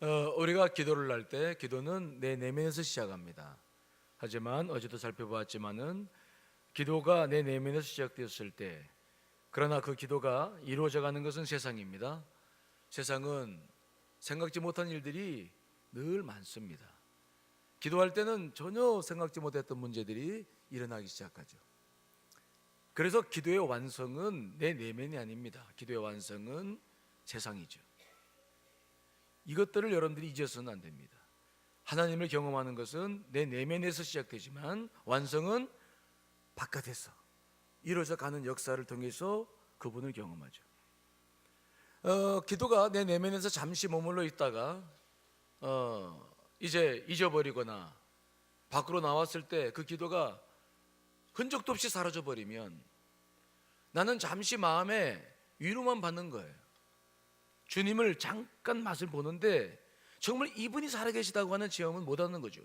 어, 우리가 기도를 할 때 기도는 내 내면에서 시작합니다. 하지만 어제도 살펴보았지만은 기도가 내 내면에서 시작되었을 때 그러나 그 기도가 이루어져 가는 것은 세상입니다. 세상은 생각지 못한 일들이 늘 많습니다. 기도할 때는 전혀 생각지 못했던 문제들이 일어나기 시작하죠. 그래서 기도의 완성은 내 내면이 아닙니다. 기도의 완성은 세상이죠. 이것들을 여러분들이 잊어서는 안 됩니다. 하나님을 경험하는 것은 내 내면에서 시작되지만 완성은 바깥에서 이루어져 가는 역사를 통해서 그분을 경험하죠. 어, 기도가 내 내면에서 잠시 머물러 있다가 어, 이제 잊어버리거나 밖으로 나왔을 때 그 기도가 흔적도 없이 사라져 버리면 나는 잠시 마음에 위로만 받는 거예요. 주님을 잠깐 맛을 보는데 정말 이분이 살아계시다고 하는 체험은 못 하는 거죠.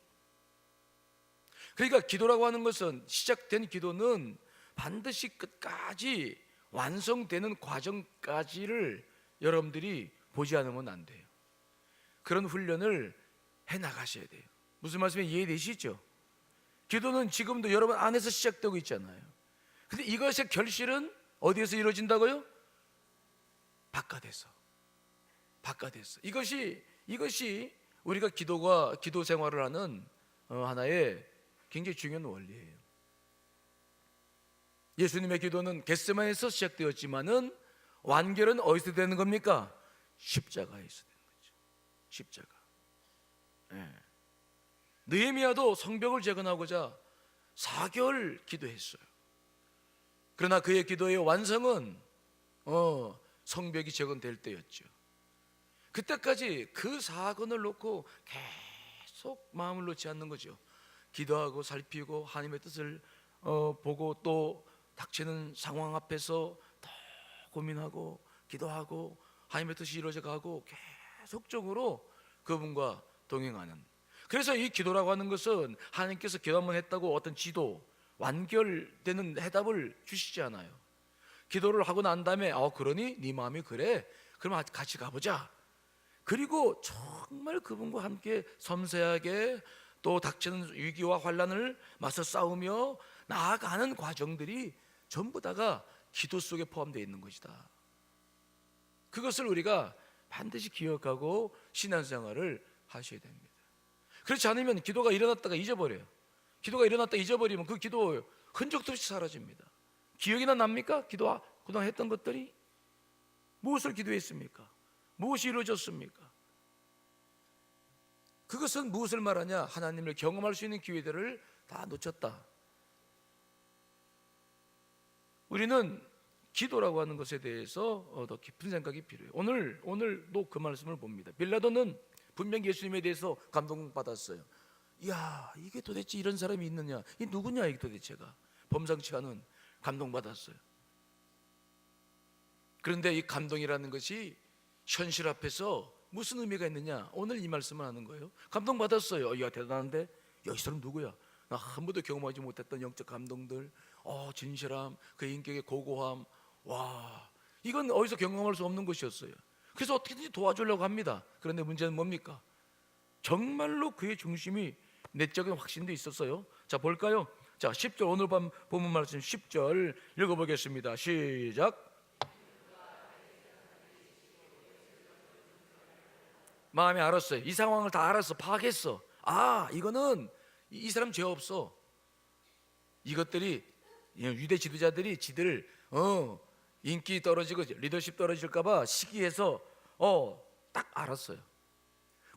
그러니까 기도라고 하는 것은 시작된 기도는 반드시 끝까지 완성되는 과정까지를 여러분들이 보지 않으면 안 돼요. 그런 훈련을 해 나가셔야 돼요. 무슨 말씀이 이해되시죠? 기도는 지금도 여러분 안에서 시작되고 있잖아요. 근데 이것의 결실은 어디에서 이루어진다고요? 바깥에서. 바깥에서. 이것이 이것이 우리가 기도가 기도 생활을 하는 어, 하나의 굉장히 중요한 원리예요. 예수님의 기도는 겟세마에서 시작되었지만은 완결은 어디서 되는 겁니까? 십자가에서 되는 거죠. 십자가. 예. 느헤미야도 성벽을 재건하고자 4개월 기도했어요. 그러나 그의 기도의 완성은 어, 성벽이 재건될 때였죠. 그때까지 그 사건을 놓고 계속 마음을 놓지 않는 거죠. 기도하고 살피고 하나님의 뜻을 어, 보고 또 닥치는 상황 앞에서 더 고민하고 기도하고 하나님의 뜻이 이루어져 가고 계속적으로 그분과 동행하는 그래서 이 기도라고 하는 것은 하나님께서 기도 한번 했다고 어떤 지도 완결되는 해답을 주시지 않아요. 기도를 하고 난 다음에 어 그러니 네 마음이 그래. 그럼 같이 가보자. 그리고 정말 그분과 함께 섬세하게 또 닥치는 위기와 환란을 맞서 싸우며 나아가는 과정들이 전부 다가 기도 속에 포함되어 있는 것이다. 그것을 우리가 반드시 기억하고 신앙생활을 하셔야 됩니다. 그렇지 않으면 기도가 일어났다가 잊어버려요. 기도가 일어났다 잊어버리면 그 기도 흔적도 없이 사라집니다. 기억이나 납니까? 기도 그동안 했던 것들이 무엇을 기도했습니까? 무엇이 이루어졌습니까? 그것은 무엇을 말하냐? 하나님을 경험할 수 있는 기회들을 다 놓쳤다. 우리는 기도라고 하는 것에 대해서 어, 더 깊은 생각이 필요해요. 오늘 오늘도 그 말씀을 봅니다. 빌라도는 분명 예수님에 대해서 감동받았어요. 야 이게 도대체 이런 사람이 있느냐? 이 누구냐 이게 도대체가 범상치 않은 감동받았어요. 그런데 이 감동이라는 것이 현실 앞에서 무슨 의미가 있느냐? 오늘 이 말씀을 하는 거예요. 감동 받았어요. 야 대단한데, 야이 사람 누구야? 나 한 번도 경험하지 못했던 영적 감동들, 어 진실함, 그 인격의 고고함, 와 이건 어디서 경험할 수 없는 것이었어요. 그래서 어떻게든지 도와주려고 합니다. 그런데 문제는 뭡니까? 정말로 그의 중심이 내적인 확신도 있었어요. 자 볼까요? 자 10절 오늘 밤 본문 말씀 10절 읽어보겠습니다. 시작. 마음에 알았어요. 이 상황을 다 알았어. 파악했어. 아, 이거는 이- 이 사람 죄 없어. 이것들이 유대 지도자들이 지들 어 인기 떨어지고 리더십 떨어질까봐 시기해서 어 딱 알았어요.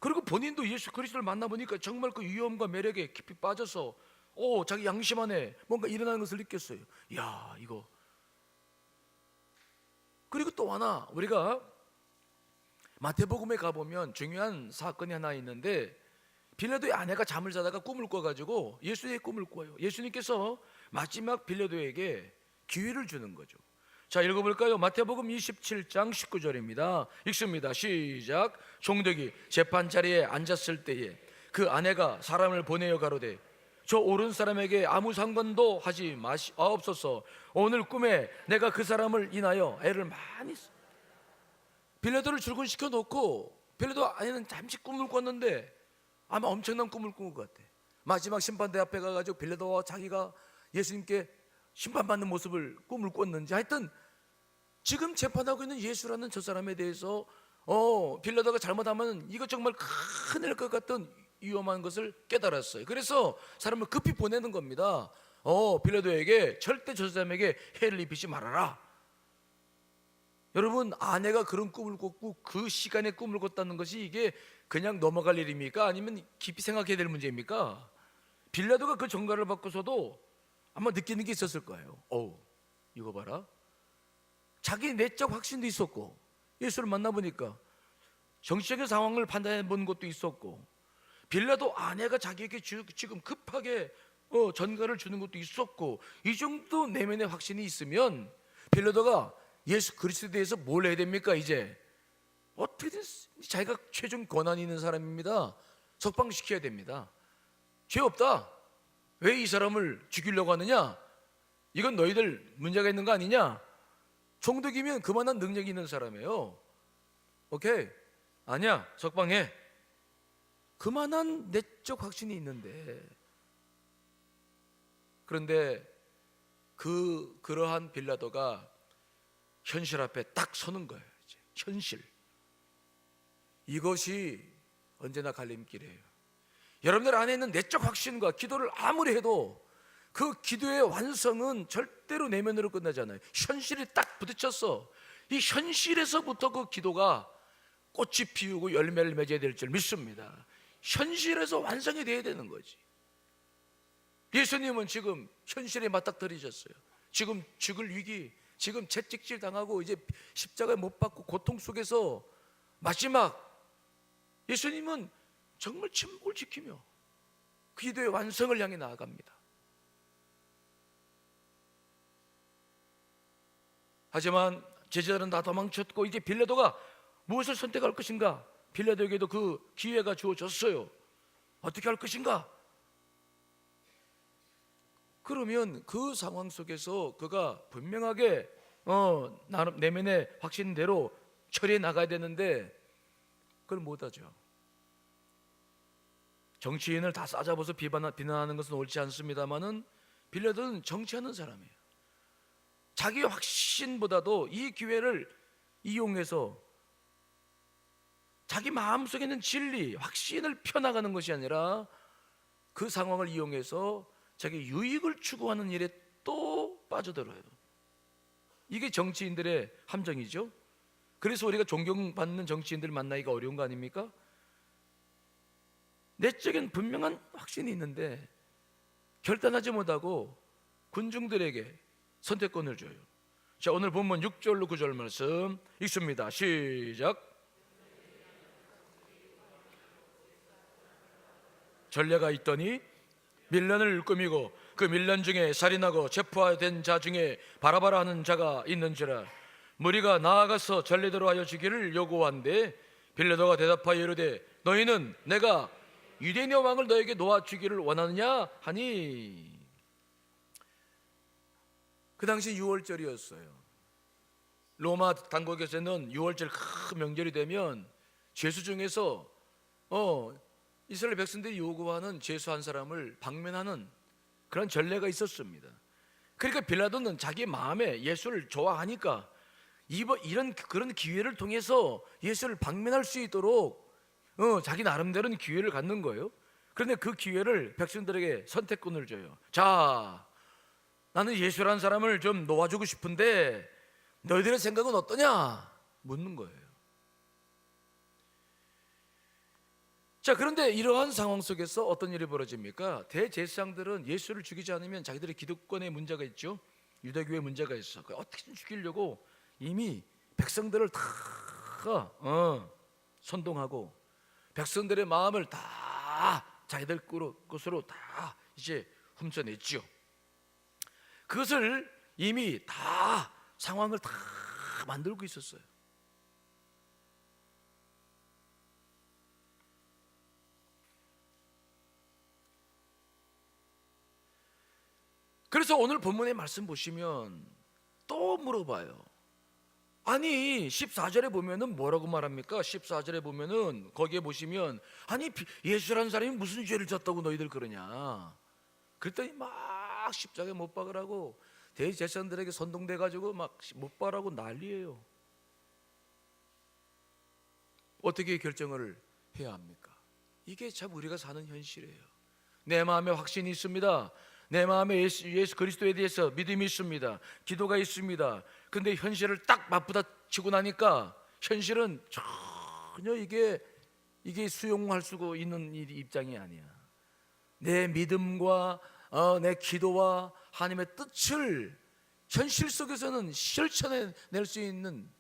그리고 본인도 예수 그리스도를 만나 보니까 정말 그 위엄과 매력에 깊이 빠져서 어 자기 양심 안에 뭔가 일어나는 것을 느꼈어요. 야 이거 그리고 또 하나 우리가 마태복음에 가보면 중요한 사건이 하나 있는데 빌라도의 아내가 잠을 자다가 꿈을 꿔가지고 예수님의 꿈을 꿔요. 예수님께서 마지막 빌라도에게 기회를 주는 거죠. 자 읽어볼까요? 마태복음 27장 19절입니다. 읽습니다. 시작. 종덕이 재판 자리에 앉았을 때에 그 아내가 사람을 보내어 가로되 저 오른 사람에게 아무 상관도 하지 마시옵소서. 오늘 꿈에 내가 그 사람을 인하여 애를 많이 빌라도를 출근시켜 놓고 빌라도 아내는 잠시 꿈을 꿨는데 아마 엄청난 꿈을 꾼 것 같아. 마지막 심판대 앞에 가가지고 빌라도와 자기가 예수님께 심판받는 모습을 꿈을 꿨는지 하여튼 지금 재판하고 있는 예수라는 저 사람에 대해서 어 빌라도가 잘못하면 이거 정말 큰일 것 같던 위험한 것을 깨달았어요. 그래서 사람을 급히 보내는 겁니다. 어 빌라도에게 절대 저 사람에게 해를 입히지 말아라. 여러분 아내가 그런 꿈을 꿨고 그 시간에 꿈을 꿨다는 것이 이게 그냥 넘어갈 일입니까? 아니면 깊이 생각해야 될 문제입니까? 빌라도가 그 전가를 받고서도 아마 느끼는 게 있었을 거예요. 어우 이거 봐라. 자기 내적 확신도 있었고 예수를 만나보니까 정치적인 상황을 판단해 본 것도 있었고 빌라도 아내가 자기에게 주- 지금 급하게 어, 전가를 주는 것도 있었고 이 정도 내면의 확신이 있으면 빌라도가 예수 그리스도에 대해서 뭘 해야 됩니까 이제? 어떻게든 자기가 최종 권한이 있는 사람입니다. 석방시켜야 됩니다. 죄 없다. 왜 이 사람을 죽이려고 하느냐? 이건 너희들 문제가 있는 거 아니냐? 총독이면 그만한 능력이 있는 사람이에요. 오케이? 아니야. 석방해. 그만한 내적 확신이 있는데. 그런데 그 그러한 빌라도가 현실 앞에 딱 서는 거예요. 이제. 현실. 이것이 언제나 갈림길이에요. 여러분들 안에 있는 내적 확신과 기도를 아무리 해도 그 기도의 완성은 절대로 내면으로 끝나잖아요. 현실이 딱 부딪혔어. 이 현실에서부터 그 기도가 꽃이 피우고 열매를 맺어야 될 줄 믿습니다. 현실에서 완성이 돼야 되는 거지. 예수님은 지금 현실에 맞닥뜨리셨어요. 지금 죽을 위기, 지금 채찍질 당하고 이제 십자가에 못 박고 고통 속에서 마지막 예수님은 정말 침묵을 지키며 그 기도의 완성을 향해 나아갑니다. 하지만 제자들은 다 도망쳤고 이제 빌라도가 무엇을 선택할 것인가? 빌라도에게도 그 기회가 주어졌어요. 어떻게 할 것인가? 그러면 그 상황 속에서 그가 분명하게 어 나름 내면의 확신대로 처리해 나가야 되는데 그걸 못하죠. 정치인을 다 싸잡아서 비판, 비난하는 것은 옳지 않습니다만은 빌라도는 정치하는 사람이에요. 자기 확신보다도 이 기회를 이용해서 자기 마음속에 있는 진리, 확신을 펴나가는 것이 아니라 그 상황을 이용해서 자기 유익을 추구하는 일에 또 빠져들어요. 이게 정치인들의 함정이죠. 그래서 우리가 존경받는 정치인들 만나기가 어려운 거 아닙니까? 내적인 분명한 확신이 있는데 결단하지 못하고 군중들에게 선택권을 줘요. 자, 오늘 본문 6절로 9절 말씀 읽습니다. 시작. 전례가 있더니 밀란을 꾸미고 그 밀란 중에 살인하고 체포된 자 중에 바라바라 하는 자가 있는지라. 무리가 나아가서 전례대로 하여 주기를 요구한데 빌라도가 대답하여 이르되 너희는 내가 유대인의 왕을 너에게 놓아 주기를 원하느냐? 하니. 그 당시 6월절이었어요. 로마 당국에서는 6월절 큰 명절이 되면 죄수 중에서 어 이스라엘 백성들이 요구하는 죄수 한 사람을 방면하는 그런 전례가 있었습니다. 그러니까 빌라도는 자기 마음에 예수를 좋아하니까 이런 그런 기회를 통해서 예수를 방면할 수 있도록 어, 자기 나름대로는 기회를 갖는 거예요. 그런데 그 기회를 백성들에게 선택권을 줘요. 자, 나는 예수라는 사람을 좀 놓아주고 싶은데 너희들의 생각은 어떠냐? 묻는 거예요. 자, 그런데 이러한 상황 속에서 어떤 일이 벌어집니까? 대제사장들은 예수를 죽이지 않으면 자기들의 기득권에 문제가 있죠. 유대교에 문제가 있어. 그 어떻게든 죽이려고 이미 백성들을 다 어, 선동하고 백성들의 마음을 다 자기들 것으로 다 이제 훔쳐냈죠. 그것을 이미 다 상황을 다 만들고 있었어요. 그래서 오늘 본문의 말씀 보시면 또 물어봐요. 아니 14절에 보면은 뭐라고 말합니까? 14절에 보면은 거기에 보시면 아니 비- 예수라는 사람이 무슨 죄를 졌다고 너희들 그러냐? 그랬더니 막 십자가에 못 박으라고 대제사장들에게 선동돼 가지고 막 못 박으라고 난리예요. 어떻게 결정을 해야 합니까? 이게 참 우리가 사는 현실이에요. 내 마음에 확신이 있습니다. 내 마음에 예수, 예수 그리스도에 대해서 믿음이 있습니다. 기도가 있습니다. 근데 현실을 딱 맞부다 치고 나니까 현실은 전혀 이게 이게 수용할 수 있는 일- 입장이 아니야. 내 믿음과 어, 내 기도와 하나님의 뜻을 현실 속에서는 실천해 낼 수 있는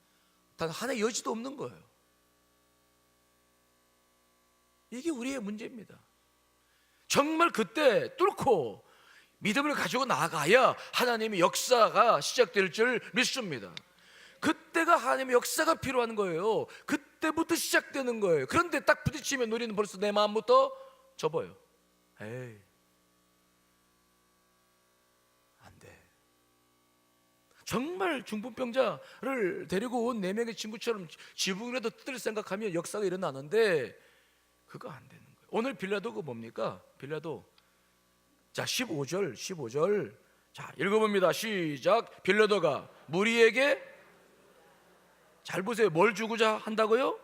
단 하나의 여지도 없는 거예요. 이게 우리의 문제입니다. 정말 그때 뚫고 믿음을 가지고 나가야 하나님의 역사가 시작될 줄 믿습니다. 그때가 하나님의 역사가 필요한 거예요. 그때부터 시작되는 거예요. 그런데 딱 부딪히면 우리는 벌써 내 마음부터 접어요. 에이, 안 돼. 정말 중풍병자를 데리고 온 네 명의 친구처럼 지붕이라도 뜯을 생각하면 역사가 일어나는데 그거 안 되는 거예요. 오늘 빌라도가 뭡니까? 빌라도 자 15절 15절 자 읽어봅니다. 시작. 빌라도가 무리에게 잘 보세요. 뭘 주고자 한다고요?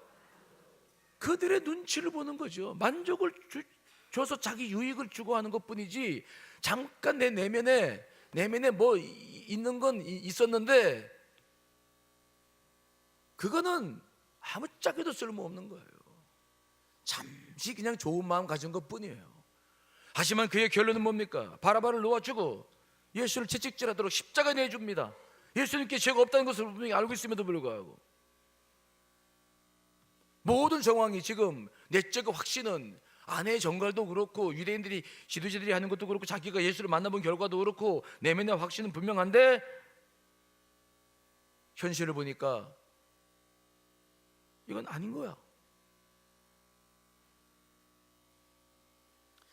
그들의 눈치를 보는 거죠. 만족을 주, 줘서 자기 유익을 주고 하는 것뿐이지 잠깐 내 내면에 내면에 뭐 이- 있는 건 이- 있었는데 그거는 아무 짝에도 쓸모없는 거예요. 잠시 그냥 좋은 마음 가진 것뿐이에요. 하지만 그의 결론은 뭡니까? 바라바를 놓아주고 예수를 채찍질하도록 십자가 내줍니다. 예수님께 죄가 없다는 것을 분명히 알고 있음에도 불구하고 모든 정황이 지금 내적 확신은 아내의 정갈도 그렇고 유대인들이 지도자들이 하는 것도 그렇고 자기가 예수를 만나본 결과도 그렇고 내면의 확신은 분명한데 현실을 보니까 이건 아닌 거야.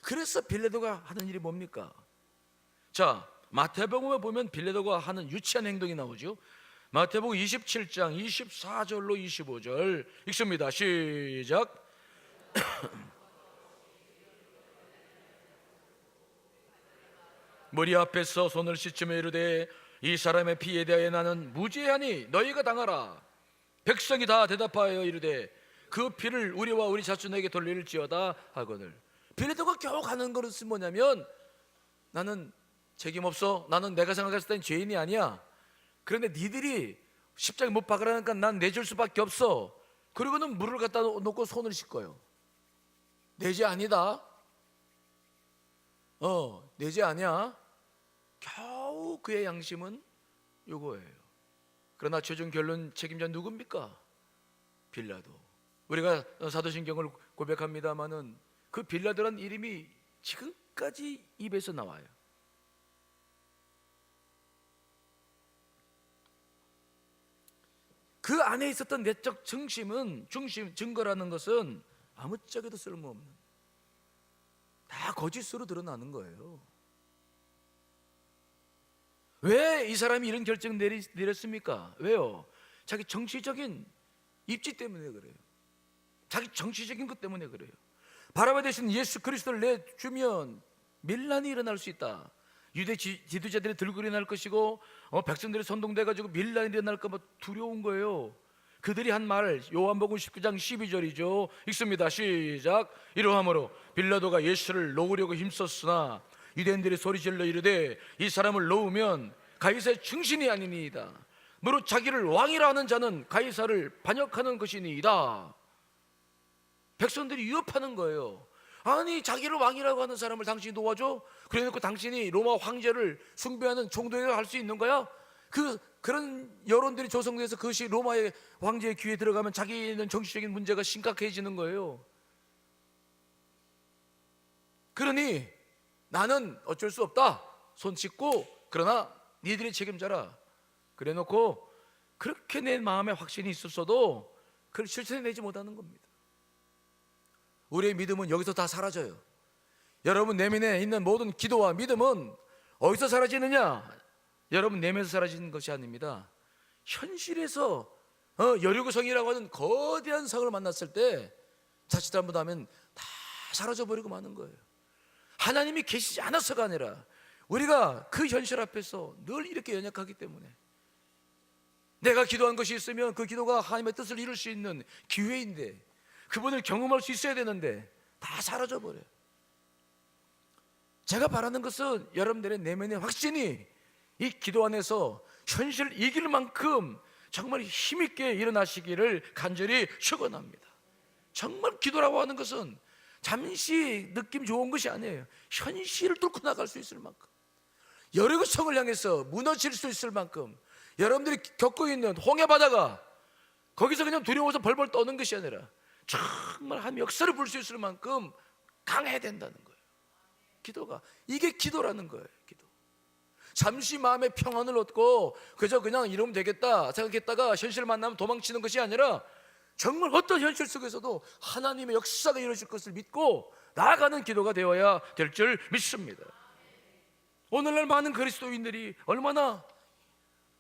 그래서 빌레도가 하는 일이 뭡니까? 자, 마태복음에 보면 빌레도가 하는 유치한 행동이 나오죠. 마태복음 27장 24절로 25절 읽습니다. 시작. 머리 앞에서 손을 씻으며 이르되 이 사람의 피에 대하여 나는 무죄하니 너희가 당하라. 백성이 다 대답하여 이르되 그 피를 우리와 우리 자손에게 돌릴지어다 하거늘. 빌레도가 겨우 가는 것은 뭐냐면 나는 책임 없어. 나는 내가 생각했을 땐 죄인이 아니야. 그런데 니들이 십자가에 못 박으라니까 난 내줄 수밖에 없어. 그리고는 물을 갖다 놓고 손을 씻고요. 내죄 아니다. 어, 내죄 아니야. 겨우 그의 양심은 요거예요. 그러나 최종 결론 책임자 누굽니까? 빌라도. 우리가 사도신경을 고백합니다마는 그 빌라도란 이름이 지금까지 입에서 나와요. 그 안에 있었던 내적 중심은 중심 증거라는 것은 아무짝에도 쓸모없는 다 거짓으로 드러나는 거예요. 왜 이 사람이 이런 결정 내리, 내렸습니까? 왜요? 자기 정치적인 입지 때문에 그래요. 자기 정치적인 것 때문에 그래요. 바라봐 대신 예수 그리스도를 내주면 밀란이 일어날 수 있다. 유대 지, 지도자들이 들고 일어날 것이고 어, 백성들이 선동돼 가지고 밀란이 일어날까 봐 두려운 거예요. 그들이 한 말 요한복음 19장 12절이죠. 읽습니다. 시작. 이러함으로 빌라도가 예수를 놓으려고 힘썼으나 유대인들이 소리질러 이르되 이 사람을 놓으면 가이사의 충신이 아니니이다. 무릇 자기를 왕이라 하는 자는 가이사를 반역하는 것이니이다. 백성들이 위협하는 거예요. 아니 자기를 왕이라고 하는 사람을 당신이 도와줘? 그래놓고 당신이 로마 황제를 숭배하는 총독을 할수 있는 거야? 그 그런 여론들이 조성돼서 그것이 로마의 황제의 귀에 들어가면 자기는 정치적인 문제가 심각해지는 거예요. 그러니 나는 어쩔 수 없다. 손 씻고 그러나 니들이 책임져라. 그래놓고 그렇게 내 마음에 확신이 있었어도 그걸 실천해내지 못하는 겁니다. 우리의 믿음은 여기서 다 사라져요. 여러분 내면에 있는 모든 기도와 믿음은 어디서 사라지느냐? 여러분 내면에서 사라지는 것이 아닙니다. 현실에서 어, 여리고성이라고 하는 거대한 성을 만났을 때 자칫 잘못하면 다 사라져 버리고 마는 거예요. 하나님이 계시지 않아서가 아니라 우리가 그 현실 앞에서 늘 이렇게 연약하기 때문에 내가 기도한 것이 있으면 그 기도가 하나님의 뜻을 이룰 수 있는 기회인데 그분을 경험할 수 있어야 되는데 다 사라져 버려요. 제가 바라는 것은 여러분들의 내면의 확신이 이 기도 안에서 현실을 이길 만큼 정말 힘있게 일어나시기를 간절히 축원합니다. 정말 기도라고 하는 것은 잠시 느낌 좋은 것이 아니에요. 현실을 뚫고 나갈 수 있을 만큼 여리고성을 향해서 무너질 수 있을 만큼 여러분들이 겪고 있는 홍해 바다가 거기서 그냥 두려워서 벌벌 떠는 것이 아니라 정말 한 역사를 볼 수 있을 만큼 강해야 된다는 거예요. 기도가 이게 기도라는 거예요. 기도. 잠시 마음의 평안을 얻고 그저 그냥 이러면 되겠다 생각했다가 현실 만나면 도망치는 것이 아니라 정말 어떤 현실 속에서도 하나님의 역사가 이루어질 것을 믿고 나아가는 기도가 되어야 될 줄 믿습니다. 오늘날 많은 그리스도인들이 얼마나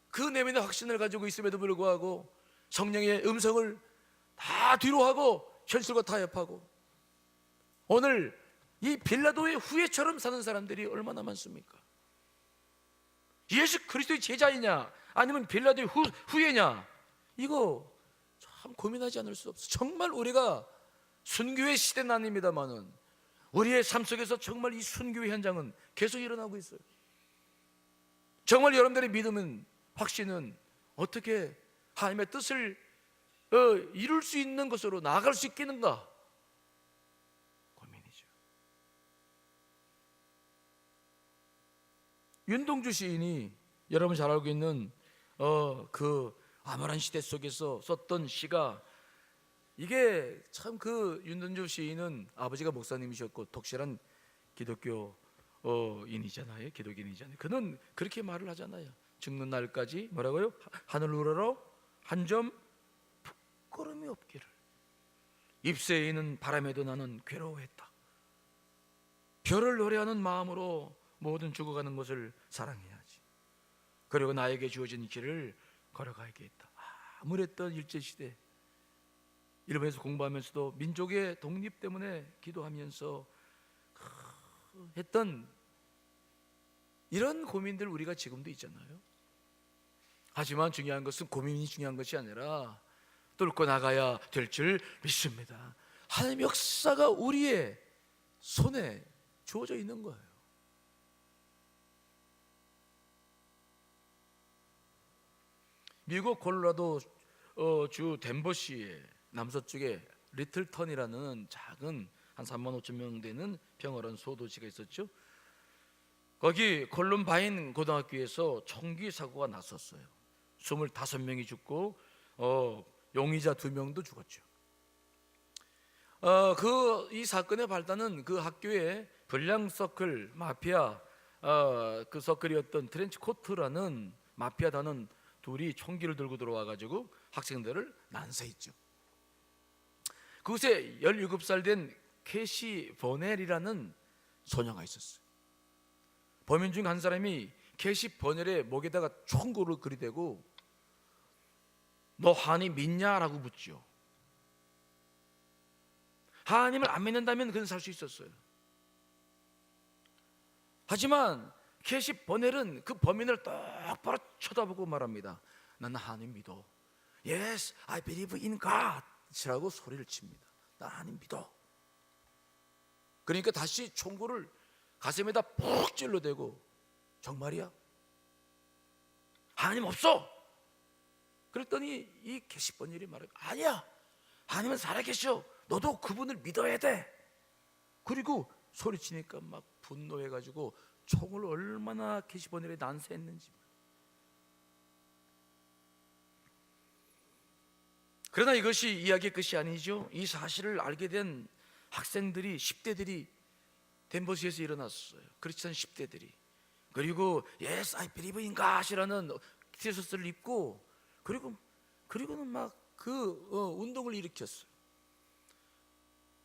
그 내면의 확신을 가지고 있음에도 불구하고 성령의 음성을 다 뒤로 하고 현실과 타협하고 오늘 이 빌라도의 후예처럼 사는 사람들이 얼마나 많습니까? 예수 그리스도의 제자이냐 아니면 빌라도의 후, 후예냐 이거 참 고민하지 않을 수 없어. 정말 우리가 순교의 시대는 아닙니다만은 우리의 삶 속에서 정말 이 순교의 현장은 계속 일어나고 있어요. 정말 여러분들의 믿음은 확신은 어떻게 하나님의 뜻을 어, 이룰 수 있는 것으로 나아갈 수 있겠는가? 고민이죠. 윤동주 시인이 여러분 잘 알고 있는 어, 그 암울한 시대 속에서 썼던 시가 이게 참 그 윤동주 시인은 아버지가 목사님이셨고 독실한 기독교인이잖아요. 기독인이잖아요. 그는 그렇게 말을 하잖아요. 죽는 날까지 뭐라고요? 하늘 우러러 한 점 부끄럼이 없기를. 입새에 있는 바람에도 나는 괴로워했다. 별을 노래하는 마음으로 모든 죽어가는 것을 사랑해야지. 그리고 나에게 주어진 길을 걸어가야겠다. 암울했던 일제 시대 일본에서 공부하면서도 민족의 독립 때문에 기도하면서 했던 이런 고민들 우리가 지금도 있잖아요. 하지만 중요한 것은 고민이 중요한 것이 아니라 뚫고 나가야 될 줄 믿습니다. 하나님 역사가 우리의 손에 주어져 있는 거예요. 미국 콜로라도 어, 주 덴버시의 남서쪽에 리틀턴이라는 작은 한 3만 5천 명 되는 평화로운 소도시가 있었죠. 거기 콜룸바인 고등학교에서 총기 사고가 났었어요. 25명이 죽고 어, 용의자 2명도 죽었죠. 어, 그 이 사건의 발단은 그 학교의 불량 서클 마피아 어, 그 서클이었던 트렌치 코트라는 마피아단은 둘이 총기를 들고 들어와 가지고 학생들을 난사했죠. 그곳에 17살 된 캐시 버넬이라는 소녀가 있었어요. 범인 중 한 사람이 캐시 버넬의 목에다가 총구를 그리대고 너 하나님 믿냐라고 묻죠. 하나님을 안 믿는다면 그는 살 수 있었어요. 하지만 캐시 버넬은 그 범인을 똑바로 쳐다보고 말합니다. 나는 하나님 믿어. Yes, I believe in God이라고 소리를 칩니다. 나 하나님 믿어. 그러니까 다시 총구를 가슴에다 푹 찔러대고 정말이야? 하나님 없어. 그랬더니 이 게시번일이 말해 아니야. 하나님은 살아계셔. 너도 그분을 믿어야 돼. 그리고 소리치니까 막 분노해가지고 총을 얼마나 게시번일에 난세했는지. 그러나 이것이 이야기의 끝이 아니죠. 이 사실을 알게 된 학생들이 10대들이 덴버시에서 일어났어요. 크리스천 10대들이. 그리고 Yes, I believe in God이라는 티셔츠를 입고 그리고 그리고는 막그 운동을 일으켰어요.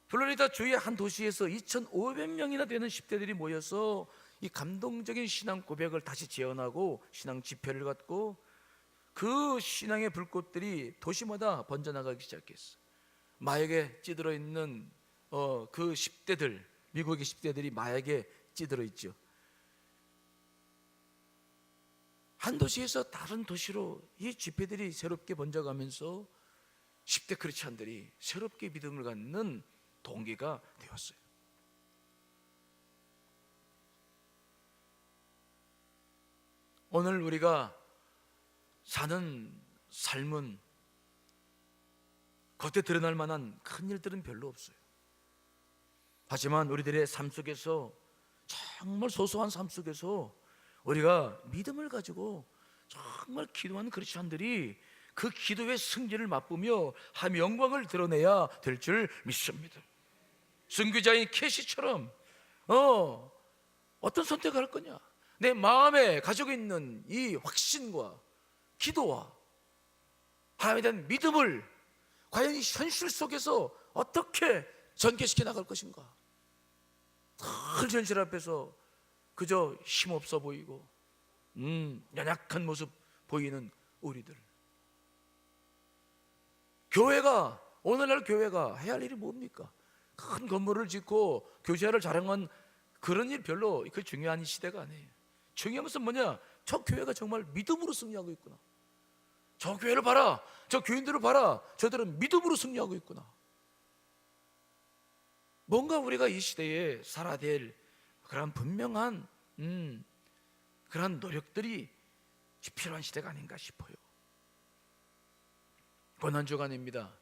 플로리다 주의 한 도시에서 2,500명이나 되는 10대들이 모여서 이 감동적인 신앙 고백을 다시 재현하고 신앙 집회를 갖고 그 신앙의 불꽃들이 도시마다 번져나가기 시작했어. 마약에 찌들어 있는 어, 그 10대들, 미국의 10대들이 마약에 찌들어 있죠. 한 도시에서 다른 도시로 이 집회들이 새롭게 번져가면서 10대 크리스찬들이 새롭게 믿음을 갖는 동기가 되었어요. 오늘 우리가 사는 삶은 겉에 드러날 만한 큰 일들은 별로 없어요. 하지만 우리들의 삶 속에서 정말 소소한 삶 속에서 우리가 믿음을 가지고 정말 기도하는 크리스천들이 그 기도의 승리를 맛보며 하나님의 영광을 드러내야 될 줄 믿습니다. 선교자인 캐시처럼 어 어떤 선택을 할 거냐? 내 마음에 가지고 있는 이 확신과 기도와 하나님에 대한 믿음을 과연 이 현실 속에서 어떻게 전개시켜 나갈 것인가? 늘 현실 앞에서 그저 힘없어 보이고 음, 연약한 모습 보이는 우리들. 교회가 오늘날 교회가 해야 할 일이 뭡니까? 큰 건물을 짓고 교제를 자랑한 그런 일 별로 그 중요한 시대가 아니에요. 중요한 것은 뭐냐? 저 교회가 정말 믿음으로 승리하고 있구나. 저 교회를 봐라. 저 교인들을 봐라. 저들은 믿음으로 승리하고 있구나. 뭔가 우리가 이 시대에 살아야 될 그런 분명한 음, 그런 노력들이 필요한 시대가 아닌가 싶어요. 고난 주간입니다.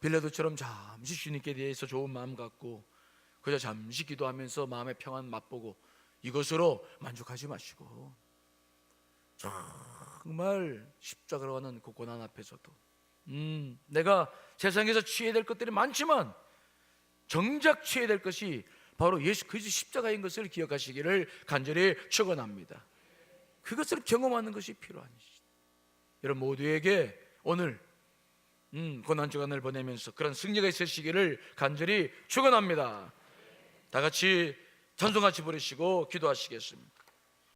빌라도처럼 잠시 주님께 대해서 좋은 마음 갖고 그저 잠시 기도하면서 마음의 평안 맛보고 이것으로 만족하지 마시고 정말 십자가로 가는 그 고난 앞에서도 음, 내가 세상에서 취해야 될 것들이 많지만 정작 취해야 될 것이 바로 예수 그리스도 십자가인 것을 기억하시기를 간절히 축원합니다. 그것을 경험하는 것이 필요한 시대. 여러분 모두에게 오늘 음, 고난 주간을 보내면서 그런 승리가 있으시기를 간절히 축원합니다. 다 같이 찬송같이 부르시고 기도하시겠습니다.